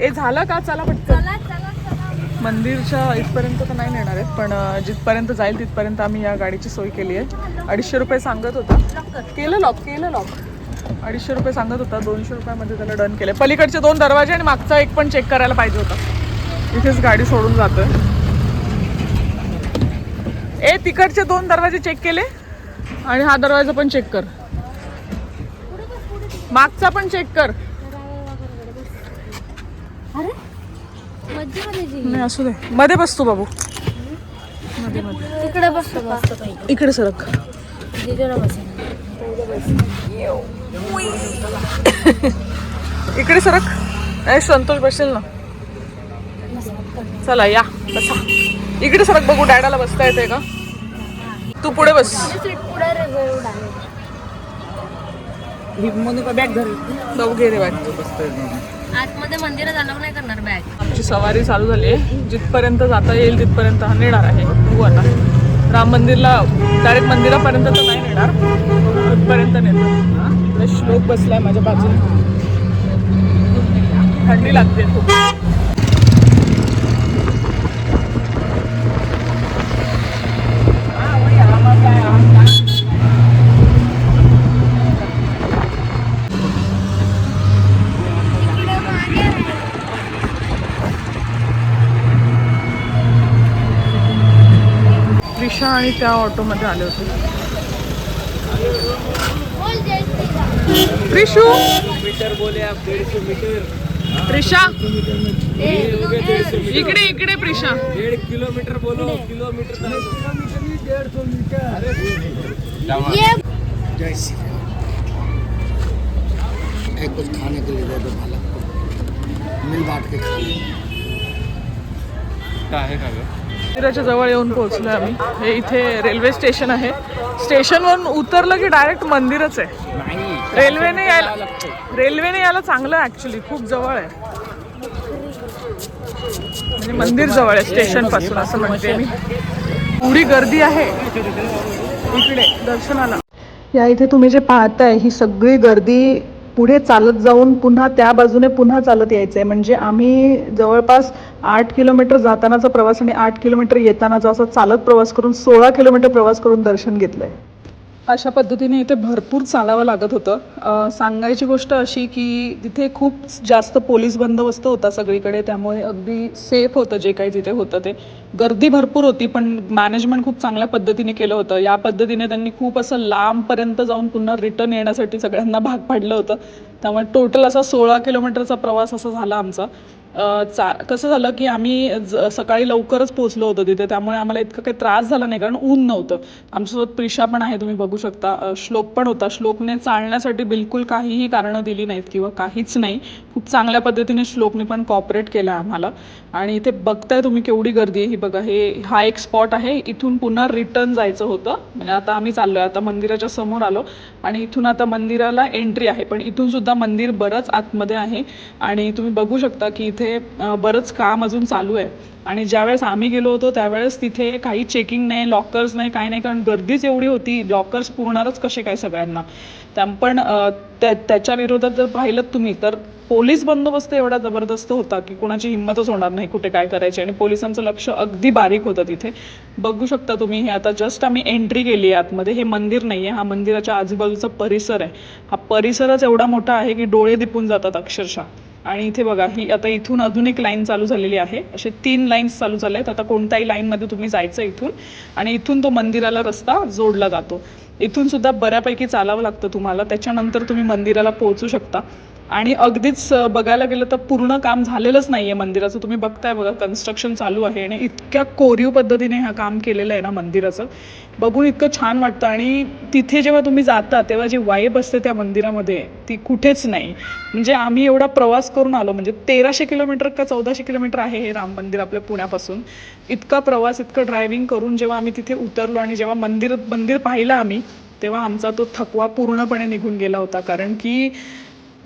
ए झालं का? चला पटकन. मंदिरच्या इथपर्यंत तर नाही नेणार आहेत पण जिथपर्यंत जाईल तिथपर्यंत आम्ही या गाडीची सोय केली आहे. अडीचशे रुपये सांगत होता. केलं लॉक केलं लॉक. अडीचशे रुपये सांगत होता दोनशे रुपयामध्ये त्याला डन केलं पलीकडचे दोन दरवाजे आणि मागचा एक पण चेक करायला पाहिजे होता. इथेच गाडी सोडून जातोय. ए तिकडचे दोन दरवाजे चेक केले आणि हा दरवाजा पण चेक कर. मागचा पण चेक कर. नाही असू दे. मध्ये बसतो बाबू. मध्ये मध्ये. तिकडे बसतो बसतो इकडे सरक. इकडे सरक. ए संतोष बसेल ना. चला या. बसा. इकडे सरक बघू डॅडाला बसता येते का? तू पुढे बस. सीट पुढे रे गोल जाऊ घे रे बॅग. आतमध्ये मंदिरात अलाव नाही करणार बॅग आमची सवारी चालू झाली आहे. जिथपर्यंत जाता येईल तिथपर्यंत हा नेणार आहे. बघू आता. राम मंदिरला डायरेक्ट मंदिरापर्यंत तर नाही नेणार. तिथपर्यंत नेणार. इकडे श्लोक बसलाय माझ्या बाजूला. थंडी लागते खूप. त्रिशा आणि त्या ऑटोमध्ये आले होते. त्रिशू? त्रिशा? इकडे इकडे प्रिशा जय श्री राम. एक कुछ खाने के लिए दे दो बालक को मिल बांट के खा ले मंदिराच्या जवळ येऊन पोहोचलोय आम्ही. हे इथे रेल्वे स्टेशन आहे. स्टेशनवरून उतरलं की डायरेक्ट मंदिरच आहे. रेल्वेने यायला रेल्वेने यायला चांगलं आहे ऍक्च्युली खूप जवळ आहे. म्हणजे मंदिर जवळ आहे स्टेशनपासून असं म्हणते मी. एवढी गर्दी आहे इकडे दर्शनाला. या इथे तुम्ही जे पाहताय ही सगळी गर्दी पुढे चालत जाऊन पुन्हा त्या बाजूने पुन्हा चालत यायचंय. म्हणजे आम्ही जवळपास आठ किलोमीटर जातानाचा प्रवास आणि आठ किलोमीटर येतानाचा असा चालत प्रवास करून सोळा किलोमीटर प्रवास करून दर्शन घेतलंय. अशा पद्धतीने इथे भरपूर चालावं लागत होतं. सांगायची गोष्ट अशी की तिथे खूप जास्त पोलीस बंदोबस्त होता सगळीकडे त्यामुळे अगदी सेफ होतं जे काही तिथे होतं ते. गर्दी भरपूर होती पण मॅनेजमेंट खूप चांगल्या पद्धतीने केलं होतं. या पद्धतीने त्यांनी खूप असं लांबपर्यंत जाऊन पुन्हा रिटर्न येण्यासाठी सगळ्यांना भाग पाडलं होतं. त्यामुळे टोटल असा सोळा किलोमीटरचा प्रवास असा झाला आमचा. चा कसं झालं की आम्ही ज- सकाळी लवकरच पोचलो होतो तिथे त्यामुळे आम्हाला इतकं काही त्रास झाला नाही कारण ऊन नव्हतं. आमच्यासोबत प्रिशा पण आहे तुम्ही बघू शकता. श्लोक पण होता. श्लोकने चालण्यासाठी बिलकुल काहीही कारणं दिली नाहीत किंवा काहीच नाही. खूप चांगल्या पद्धतीने श्लोकने पण कॉपरेट केलं आम्हाला. आणि इथे बघताय तुम्ही केवढी गर्दी आहे. ही बघा हे हा एक स्पॉट आहे. इथून पुन्हा रिटर्न जायचं होतं. म्हणजे आता आम्ही चाललो आहे आता मंदिराच्या समोर आलो. आणि इथून आता मंदिराला एंट्री आहे. पण इथून सुद्धा मंदिर बरंच आतमध्ये आहे. आणि तुम्ही बघू शकता की इथे तिथे बरंच काम अजून चालू आहे. आणि ज्यावेळेस आम्ही गेलो होतो त्यावेळेस तिथे काही चेकिंग नाही लॉकर्स नाही काही नाही. कारण गर्दीच एवढी होती लॉकर्स पुरणारच कसे काय सगळ्यांना? त्या पण त्या त्याच्या विरोधात जर पाहिलं तुम्ही तर पोलीस बंदोबस्त एवढा जबरदस्त होता की कोणाची हिंमतच होणार नाही कुठे काय करायची. आणि पोलिसांचं लक्ष अगदी बारीक होतं तिथे. बघू शकता तुम्ही हे आता जस्ट आम्ही एंट्री केली आहे आतमध्ये. हे मंदिर नाही आहे हा मंदिराच्या आजूबाजूचा परिसर आहे. हा परिसरच एवढा मोठा आहे की डोळे दिपून जातात अक्षरशः. आणि इथे बघा ही आता इथून अजून एक लाईन चालू झालेली आहे. असे तीन लाईन्स चालू झाल्या आहेत आता कोणत्याही लाईनमध्ये तुम्ही जायचं इथून. आणि इथून तो मंदिराला रस्ता जोडला जातो. इथून सुद्धा बऱ्यापैकी चालावं लागतं तुम्हाला. त्याच्यानंतर तुम्ही मंदिराला पोहोचू शकता. आणि अगदीच बघायला गेलं तर पूर्ण काम झालेलंच नाही आहे मंदिराचं. तुम्ही बघताय बघा कन्स्ट्रक्शन चालू आहे आणि इतक्या कोरीव पद्धतीने हा काम केलेलं आहे ना मंदिराचं. बघून इतकं छान वाटतं आणि तिथे जेव्हा तुम्ही जाता तेव्हा जी वाईब असते त्या मंदिरामध्ये ती कुठेच नाही. म्हणजे आम्ही एवढा प्रवास करून आलो म्हणजे तेराशे किलोमीटर का चौदाशे किलोमीटर आहे हे राम मंदिर आपल्या पुण्यापासून. इतका प्रवास इतकं ड्रायव्हिंग करून जेव्हा आम्ही तिथे उतरलो आणि जेव्हा मंदिर मंदिर पाहिलं आम्ही तेव्हा आमचा तो थकवा पूर्णपणे निघून गेला होता. कारण की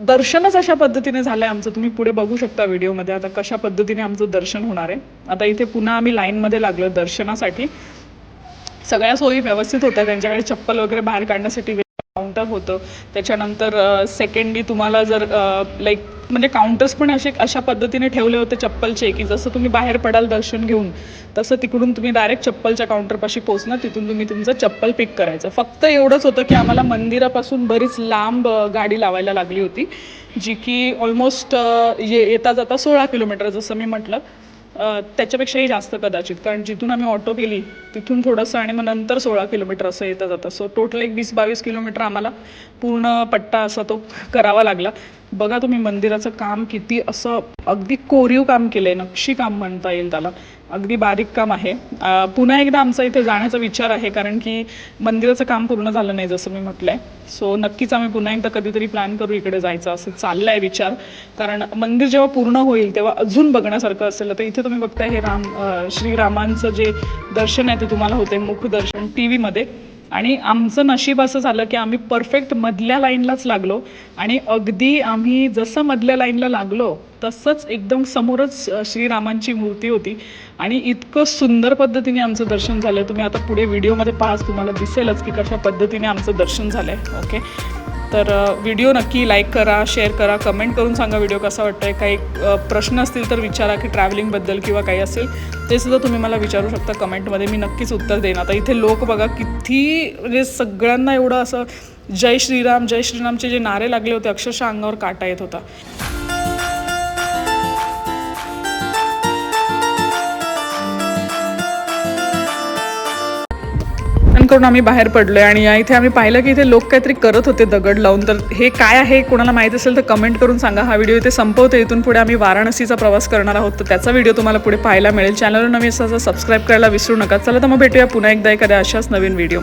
दर्शनच अशा पद्धतीने झालंय आमचं. तुम्ही पुढे बघू शकता व्हिडिओमध्ये आता कशा पद्धतीने आमचं दर्शन होणार आहे. आता इथे पुन्हा आम्ही लाईनमध्ये लागलो दर्शनासाठी. सगळ्या सोयी व्यवस्थित होत्या त्यांच्याकडे चप्पल वगैरे बाहेर काढण्यासाठी काउंटर होतं. त्याच्यानंतर सेकंडली तुम्हाला जर लाईक म्हणजे काउंटर्स पण असे अशा पद्धतीने ठेवले होते चप्पलचे की जसं तुम्ही बाहेर पडाल दर्शन घेऊन तसं तिकडून तुम्ही डायरेक्ट चप्पलच्या काउंटरपाशी पोचणार तिथून तुम्ही तुमचं चप्पल पिक करायचं. फक्त एवढंच होतं की आम्हाला मंदिरापासून बरीच लांब गाडी लावायला लागली होती जी की ऑलमोस्ट ये येता जाता सोळा किलोमीटर जसं मी म्हटलं. त्याच्यापेक्षाही जास्त कदाचित. कारण जिथून आम्ही ऑटो केली तिथून थोडंसं आणि मग नंतर सोळा किलोमीटर असं येतं जातं. सो टोटल एक वीस बावीस किलोमीटर आम्हाला पूर्ण पट्टा असा तो करावा लागला. बघा तुम्ही मंदिराचं काम किती असं अगदी कोरीव काम केलं आहे नक्षी काम म्हणता येईल त्याला. अगदी बारीक काम आहे. पुन्हा एकदा आमचा इथे जाण्याचा विचार आहे कारण की मंदिराचं काम पूर्ण झालं नाही जसं मी म्हटलं आहे सो नक्कीच आम्ही पुन्हा एकदा कधीतरी प्लॅन करू इकडे जायचं असं चाललं आहे विचार. कारण मंदिर जेव्हा पूर्ण होईल तेव्हा अजून बघण्यासारखं असेल. तर इथे तुम्ही बघताय हे राम श्रीरामांचं जे दर्शन आहे ते तुम्हाला होते मुख दर्शन टी व्हीमध्ये आणि आमचं नशीब असं झालं की आम्ही परफेक्ट मधल्या लाईनलाच लागलो. आणि अगदी आम्ही जसं मधल्या लाईनला लागलो तसंच एकदम समोरच श्रीरामांची मूर्ती होती. आणि इतकं सुंदर पद्धतीने आमचं दर्शन झालं. तुम्ही आता पुढे व्हिडिओमध्ये पाहाच तुम्हाला दिसेलच की कशा पद्धतीने आमचं दर्शन झालं आहे ओके तर व्हिडिओ नक्की लाईक करा शेअर करा कमेंट करून सांगा व्हिडिओ कसा आहे काही प्रश्न असतील तर विचारा की ट्रॅव्हलिंगबद्दल किंवा काही असेल ते सुद्धा तुम्ही मला विचारू शकता कमेंटमध्ये मी नक्कीच उत्तर देईन. आता इथे लोक बघा किती म्हणजे सगळ्यांना एवढं असं जय श्रीराम जय श्रीरामचे जे नारे लागले होते अक्षरशः अंगावर काटा येत होता. करून आम्ही बाहेर पडलो आहे आणि या इथे आम्ही पाहिलं की इथे लोक काहीतरी करत होते दगड लावून. तर हे काय आहे कोणाला माहीत असेल तर कमेंट करून सांगा. हा व्हिडिओ इथे संपवते इथून पुढे आम्ही वाराणसीचा प्रवास करणार आहोत. तर त्याचा व्हिडिओ तुम्हाला पुढे पाहायला मिळेल. चॅनलवर नवीन असं सबस्क्राईब करायला विसरू नका. चला तर मग भेटूया पुन्हा एकदा एखाद्या अशाच नवीन व्हिडिओ